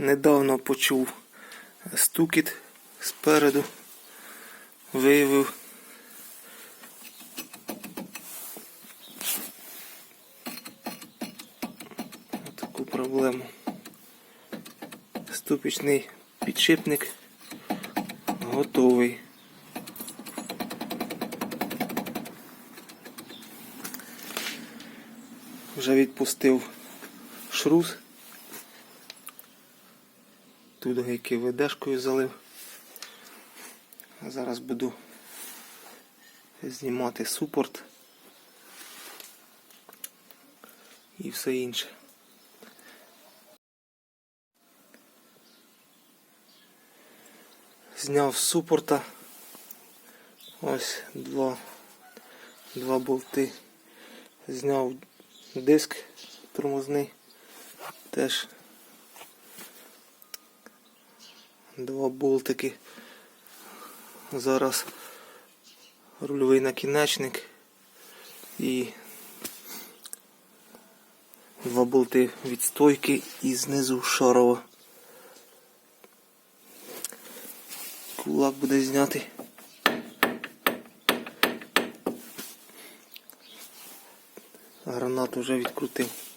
Недавно почув стукіт спереду, виявив. Таку проблему. Ступічний підшипник готовий. Вже відпустив шрус. Тут гайки ведешкою залив. А зараз буду знімати супорт і все інше. Зняв супорта ось два, два болти. Зняв диск тормозний. Теж два болтики. Зараз рульовий накінечник і два болти від стойки і знизу шарова. Кулак буде знятий. Гранату вже відкрутив.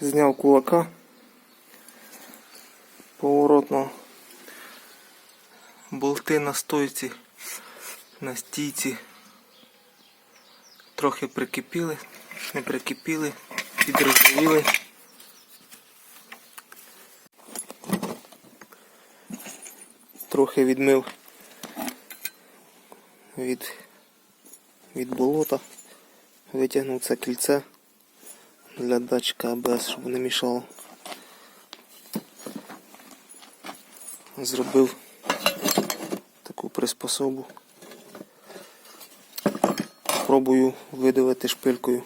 Зняв кулака поворотного. Болти на стойці, на стійці трохи прикипіли, не прикипіли, підрозуміли. Трохи відмив від, від болота, витягнув це кільце для датчика АБС, щоб не мішало. Зробив таку приспособу. Пробую видавити шпилькою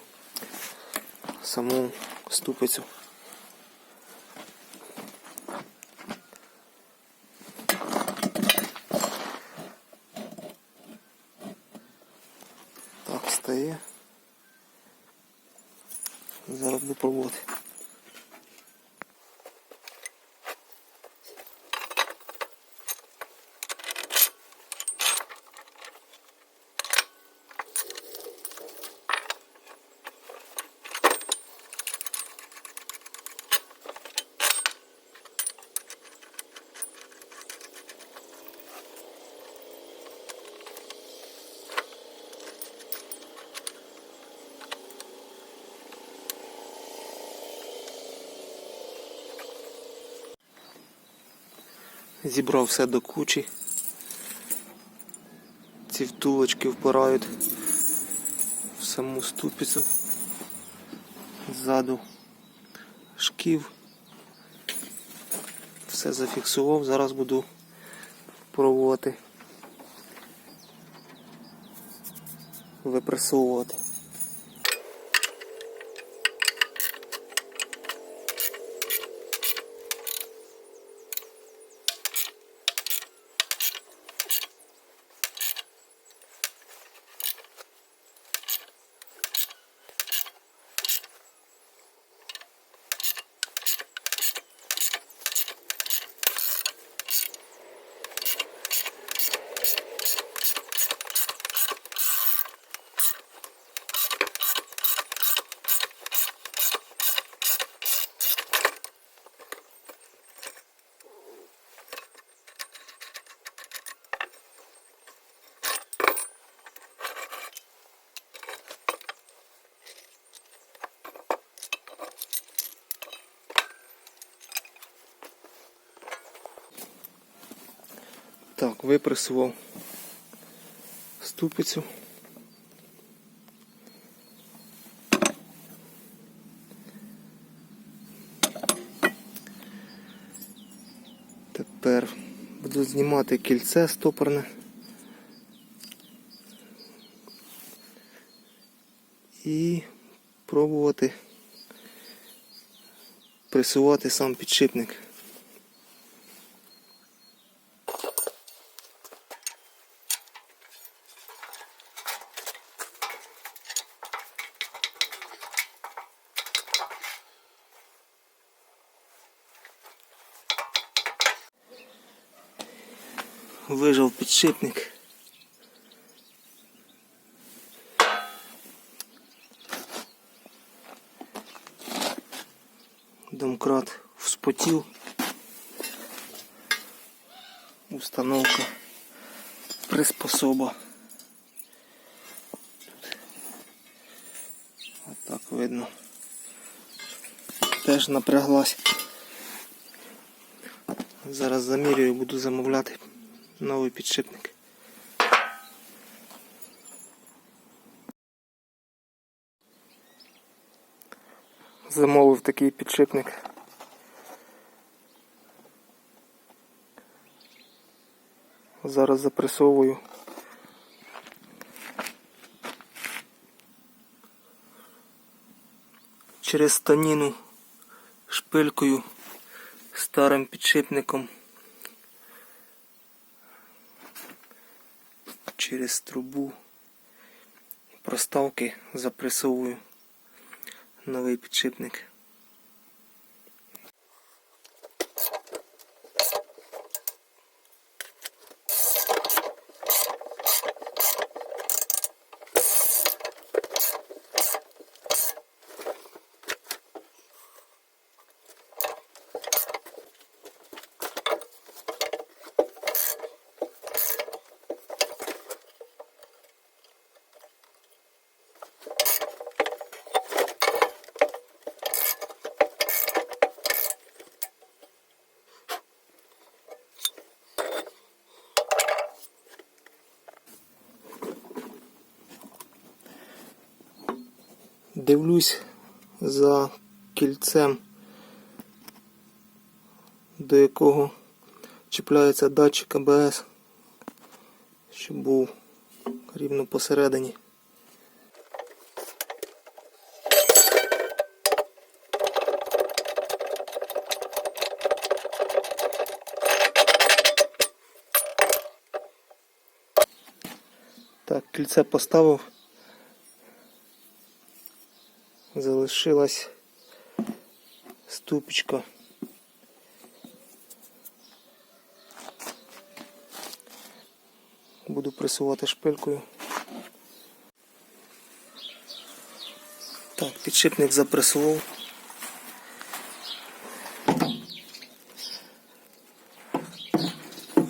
саму ступицю. Так, стає. Зараз буду пробувати. Зібрав все до кучі. Ці втулочки впирають в саму ступицю. Ззаду шків. Все зафіксував, зараз буду пробувати випресовувати. Так, випресував ступицю. Тепер буду знімати кільце стопорне. І пробувати пресувати сам підшипник. Підшипник. Домкрат вспотів. Установка приспособа. Отак видно. Теж напряглась. Зараз замірюю, буду замовляти новий підшипник. Замовив такий підшипник. Зараз запресовую. Через станіну шпилькою старим підшипником через трубу проставки запресовую новий підшипник. Дивлюсь за кільцем, до якого чіпляється датчик АБС, щоб був рівно посередині. Так, кільце поставив. Залишилась ступочка. Буду пресувати шпилькою. Так, підшипник запресував.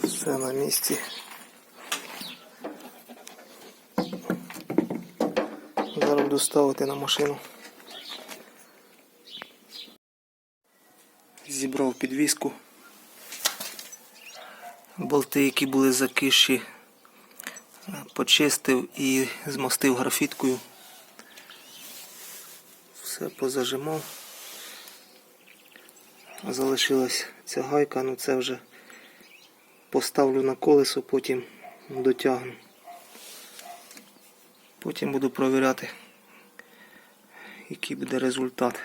Все на місці. Зараз буду ставити на машину. Зібрав підвіску. Болти, які були закиші, почистив і змастив графіткою. Все позажимав. Залишилась ця гайка, ну це вже поставлю на колесо, потім дотягну. Потім буду провіряти, який буде результат.